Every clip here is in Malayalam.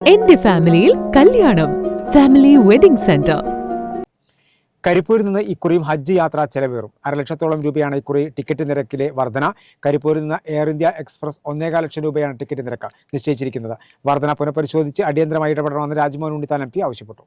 എന്റെ ഫാമിലിയിൽ കല്യാണം. ഫാമിലി വെഡിംഗ് സെന്റർ കരിപ്പൂരിൽ നിന്ന് ഇക്കുറിയും ഹജ്ജ് യാത്ര ചെലവേറും. അരലക്ഷത്തോളം രൂപയാണ് ഇക്കുറി ടിക്കറ്റ് നിരക്കിലെ വർധന. കരിപ്പൂരിൽ നിന്ന് എയർ ഇന്ത്യ എക്സ്പ്രസ് ഒന്നേകാൽ ലക്ഷം രൂപയാണ് ടിക്കറ്റ് നിരക്ക് നിശ്ചയിച്ചിരിക്കുന്നത്. വർധന പുനഃപരിശോധിച്ച് അടിയന്തരമായി ഇടപെടണമെന്ന് രാജ്മോഹൻ ഉണ്ണിത്താൻ എം പി ആവശ്യപ്പെട്ടു.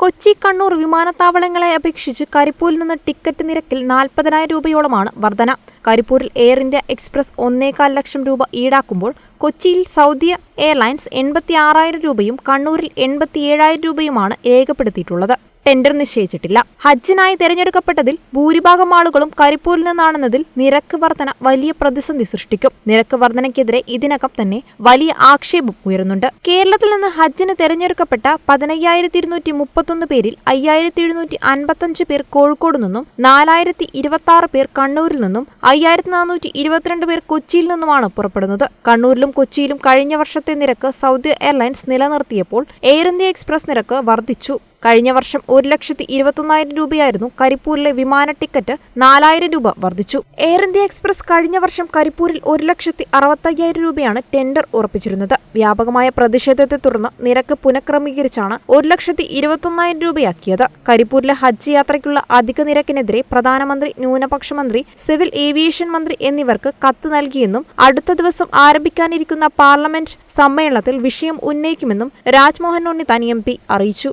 കൊച്ചി കണ്ണൂർ വിമാനത്താവളങ്ങളെ അപേക്ഷിച്ച് കരിപ്പൂരിൽ നിന്ന് ടിക്കറ്റ് നിരക്കിൽ നാൽപ്പതിനായിരം രൂപയോളമാണ് വർധന. കരിപ്പൂരിൽ എയർ ഇന്ത്യ എക്സ്പ്രസ് ഒന്നേകാൽ ലക്ഷം രൂപ ഈടാക്കുമ്പോൾ കൊച്ചിയിൽ സൗദി എയർലൈൻസ് എൺപത്തി ആറായിരം രൂപയും കണ്ണൂരിൽ എൺപത്തി ഏഴായിരം രൂപയുമാണ് രേഖപ്പെടുത്തിയിട്ടുള്ളത്. ടെൻഡർ നിശ്ചയിച്ചിട്ടില്ല. ഹജ്ജിനായി തെരഞ്ഞെടുക്കപ്പെട്ടതിൽ ഭൂരിഭാഗം ആളുകളും കരിപ്പൂരിൽ നിന്നാണെന്നതിൽ നിരക്ക് വർധന വലിയ പ്രതിസന്ധി സൃഷ്ടിക്കും. നിരക്ക് വർധനയ്ക്കെതിരെ ഇതിനകം തന്നെ വലിയ ആക്ഷേപം ഉയരുന്നുണ്ട്. കേരളത്തിൽ നിന്ന് ഹജ്ജിന് തെരഞ്ഞെടുക്കപ്പെട്ട പതിനയ്യായിരത്തി ഇരുന്നൂറ്റി മുപ്പത്തൊന്ന് പേരിൽ അയ്യായിരത്തി എഴുന്നൂറ്റി അൻപത്തഞ്ച് പേർ കോഴിക്കോട് നിന്നും നാലായിരത്തി ഇരുപത്തി ആറ് പേർ കണ്ണൂരിൽ നിന്നും അയ്യായിരത്തി നാനൂറ്റി ഇരുപത്തിരണ്ട് പേർ കൊച്ചിയിൽ നിന്നുമാണ് പുറപ്പെടുന്നത്. കണ്ണൂരിലും കൊച്ചിയിലും കഴിഞ്ഞ വർഷത്തെ നിരക്ക് സൗദി എയർലൈൻസ് നിലനിർത്തിയപ്പോൾ എയർ ഇന്ത്യ എക്സ്പ്രസ് നിരക്ക് വർദ്ധിച്ചു. കഴിഞ്ഞ വർഷം ഒരു ലക്ഷത്തി ഇരുപത്തൊന്നായിരം രൂപയായിരുന്നു കരിപ്പൂരിലെ വിമാന ടിക്കറ്റ് നാലായിരം രൂപ വർദ്ധിച്ചു. എയർ ഇന്ത്യ എക്സ്പ്രസ് കഴിഞ്ഞ വർഷം കരിപ്പൂരിൽ ഒരു ലക്ഷത്തി അറുപത്തയ്യായിരം രൂപയാണ് ടെൻഡർ ഉറപ്പിച്ചിരുന്നത്. വ്യാപകമായ പ്രതിഷേധത്തെ തുടർന്ന് നിരക്ക് പുനഃക്രമീകരിച്ചാണ് ഒരു ലക്ഷത്തി ഇരുപത്തൊന്നായിരം രൂപയാക്കിയത്. കരിപ്പൂരിലെ ഹജ്ജ് യാത്രയ്ക്കുള്ള അധിക നിരക്കിനെതിരെ പ്രധാനമന്ത്രി ന്യൂനപക്ഷ മന്ത്രി സിവിൽ ഏവിയേഷൻ മന്ത്രി എന്നിവർക്ക് കത്ത് നൽകിയെന്നും അടുത്ത ദിവസം ആരംഭിക്കാനിരിക്കുന്ന പാർലമെന്റ് സമ്മേളനത്തിൽ വിഷയം ഉന്നയിക്കുമെന്നും രാജ്മോഹൻ ഉണ്ണിത്താൻ എം പി അറിയിച്ചു.